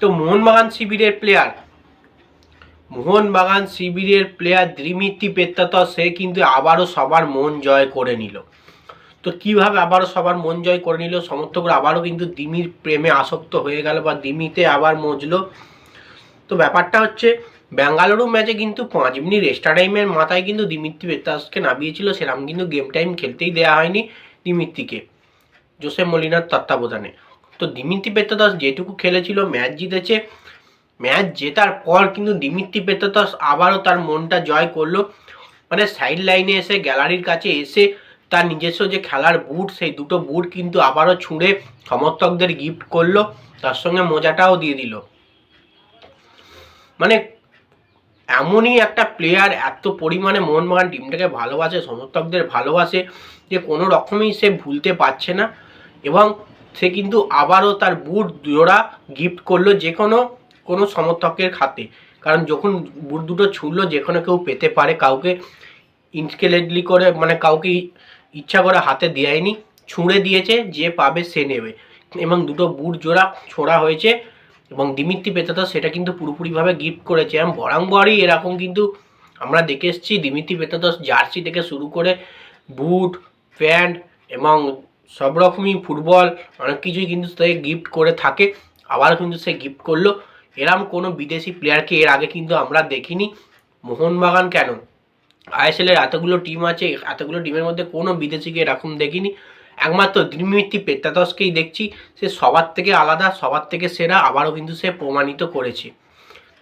তো মোহনবাগান শিবিরের প্লেয়ার মোহনবাগান শিবিরের প্লেয়ার দ্রিমিত্তি পেত্তাত সে কিন্তু আবারও সবার মন জয় করে নিল। তো কীভাবে আবারও সবার মন জয় করে নিল? সমর্থকরা আবারও কিন্তু দিমির প্রেমে আসক্ত হয়ে গেল বা দিমিতে আবার মজলো। তো ব্যাপারটা হচ্ছে বেঙ্গালুরু ম্যাচে কিন্তু পাঁচ মিনিট এক্সট্রা টাইমের মাথায় কিন্তু দিমিত্রি পেত্তাসকে নামিয়েছিল। সেরকম কিন্তু গেম টাইম খেলতেই দেওয়া হয়নি দিমিত্রিকে জোসে মলিনার তত্ত্বাবধানে। তো দিমিত্রি পেত্তাদাস যেটুকু খেলেছিল, ম্যাচ জিতেছে। ম্যাচ জেতার পর কিন্তু দিমিত্রি পেত্তাদাস আবারও তার মনটা জয় করল। মানে সাইড লাইনে এসে গ্যালারির কাছে এসে তার নিজস্ব যে খেলার বুট সেই দুটো বুট কিন্তু আবারও ছুঁড়ে সমর্থকদের গিফট করল। তার সঙ্গে মজাটাও দিয়ে দিল। মানে এমনই একটা প্লেয়ার এত পরিমাণে মোহনবাগান টিমটাকে ভালোবাসে, সমর্থকদের ভালোবাসে, যে কোনো রকমই সে ভুলতে পারছে না। এবং সে কিন্তু আবারও তার বুট জোড়া গিফট করল যে কোনো কোনো সমর্থকের খাতে। কারণ যখন বুট দুটো ছুড়লো যে কোনো কেউ পেতে পারে, কাউকে ইনস্কেলেটলি করে মানে কাউকে ইচ্ছা করে হাতে দেয়নি, ছুঁড়ে দিয়েছে, যে পাবে সে নেবে। এবং দুটো বুট জোড়া ছোড়া হয়েছে, এবং দিমিত্রি পেতাতা সেটা কিন্তু পুরোপুরিভাবে গিফট করেছে। এবং বরাংবারই এরকম কিন্তু আমরা দেখে এসেছি দিমিত্রি পেতাদাস জার্সি থেকে শুরু করে বুট, প্যান্ট এবং সব রকমই ফুটবল, অনেক কিছুই কিন্তু সে গিফট করে থাকে আবার কিন্তু সে গিফট করল। এরম কোনো বিদেশি প্লেয়ারকে এর আগে কিন্তু আমরা দেখিনি। মোহনবাগান কেন? আইএসএলের এতগুলো টিম আছে, এতগুলো টিমের মধ্যে কোনো বিদেশিকে এরকম দেখিনি। একমাত্র দিমিত্রি পেত্তাতসকেই দেখছি, সে সবার থেকে আলাদা, সবার থেকে সেরা, আবারও কিন্তু সে প্রমাণিত করেছে।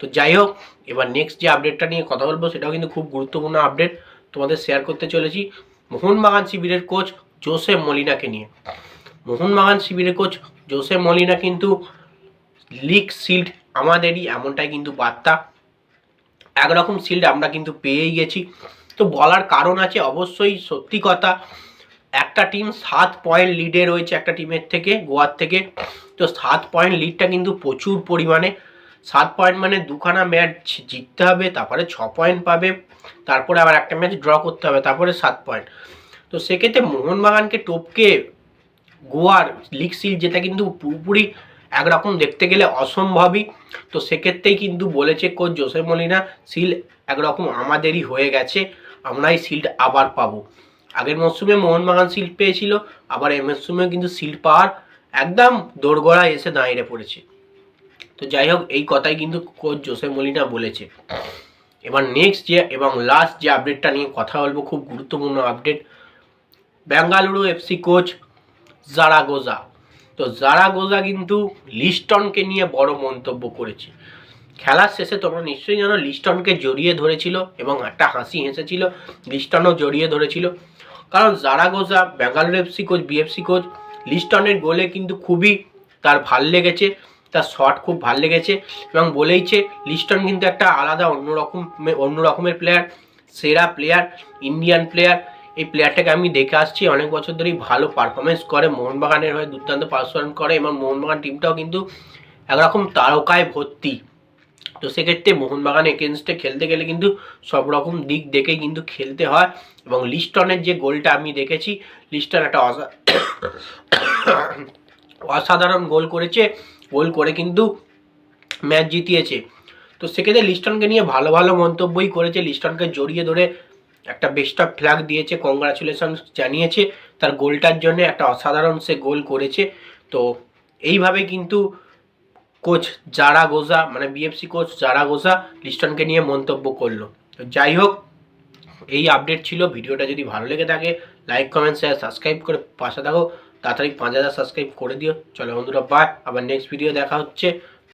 তো যাই হোক, এবার নেক্সট যে আপডেটটা নিয়ে কথা বলব, সেটাও কিন্তু খুব গুরুত্বপূর্ণ আপডেট তোমাদের শেয়ার করতে চলেছি। মোহনবাগান শিবিরের কোচ জোসে মলিনাকে নিয়ে। মোহনবাগান শিবিরের কোচ জোসে মলিনা কিন্তু লিগ শিল্ড আমাদেরই, এমনটাই কিন্তু বার্তা। একরকম শিল্ড আমরা কিন্তু পেয়েই গেছি। তো বলার কারণ আছে অবশ্যই, সত্যি কথা, একটা টিম সাত পয়েন্ট লিডে রয়েছে একটা টিমের থেকে, গোয়ার থেকে। তো সাত পয়েন্ট লিডটা কিন্তু প্রচুর পরিমাণে। সাত পয়েন্ট মানে দুখানা ম্যাচ জিততে হবে, তারপরে ছ পয়েন্ট পাবে, তারপরে আবার একটা ম্যাচ ড্র করতে হবে, তারপরে সাত পয়েন্ট তো সেক্ষেত্রে মোহনবাগানকে টপকে গোয়ার লিগ সিল যেটা কিন্তু পুরোপুরি একরকম দেখতে গেলে অসম্ভবই। তো সেক্ষেত্রেই কিন্তু বলেছে কোচ জোসে মলিনা, সিল একরকম আমাদেরই হয়ে গেছে, আমরাই সিল্ড আবার পাবো। আগের মরশুমে মোহনবাগান সিল্ড পেয়েছিল, আবার এই মরশুমে কিন্তু সিল্ড পাওয়ার একদম দোরগোড়ায় এসে দাঁড়িয়ে পড়েছে। তো যাই হোক, এই কথাই কিন্তু কোচ জোসে মলিনা বলেছে। এবার নেক্সট যে এবং লাস্ট যে আপডেটটা নিয়ে কথা বলব, খুব গুরুত্বপূর্ণ update Bengaluru FC coach Zaragoza. তো জারাগোজা কিন্তু লিস্টনকে নিয়ে বড় মন্তব্য করেছে। খেলার শেষে তোমরা নিশ্চয়ই জানো, লিস্টনকে জড়িয়ে ধরেছিল এবং একটা হাসি হেসেছিল, লিস্টনও জড়িয়ে ধরেছিল। কারণ Zaragoza Bengaluru FC coach, BFC coach, লিস্টনের গোলে কিন্তু খুবই তার ভালো লেগেছে, তার শট খুব ভালো লেগেছে এবং বলেইছে লিস্টন কিন্তু একটা আলাদা অন্যরকম অন্য রকমের প্লেয়ার সেরা প্লেয়ার ইন্ডিয়ান প্লেয়ার এই প্লেয়ারটাকে আমি দেখে আসছি। অনেক বছর ধরেই ভালো পারফরমেন্স করে, মোহনবাগানের হয়ে দুর্দান্ত পারফরমেন্স করে এবং মোহনবাগান টিমটাও কিন্তু একরকম তারকায় ভর্তি। তো সেক্ষেত্রে মোহনবাগান এগেনস্টে খেলতে গেলে কিন্তু সব রকম দিক দেখেই কিন্তু খেলতে হয় এবং লিস্টনের যে গোলটা আমি দেখেছি, লিস্টন একটা অসা- অসাধারণ গোল করেছে, গোল করে কিন্তু ম্যাচ জিতিয়েছে। তো সেক্ষেত্রে লিস্টনকে নিয়ে ভালো ভালো মন্তব্যই করেছে, লিস্টনকে জড়িয়ে ধরে একটা বেস্ট অফ ফ্ল্যাগ দিয়েছে কংগ্রাচুলেশন জানিয়েছে। তার গোলটার জন্য একটা অসাধারণ সে গোল করেছে। তো এইভাবে কিন্তু কোচ জারা গোজা মানে বিএফসি কোচ জারা গোজা লিস্টনকে নিয়ে মন্তব্য করল। তো যাই হোক, এই আপডেট ছিল। ভিডিওটা যদি ভালো লেগে থাকে লাইক কমেন্ট শেয়ার সাবস্ক্রাইব করে পাশে থাকো। তাড়াতাড়ি পাঁচ হাজার সাবস্ক্রাইব করে দিও। চলো বন্ধুরা বাই আবার নেক্সট ভিডিও দেখা হচ্ছে।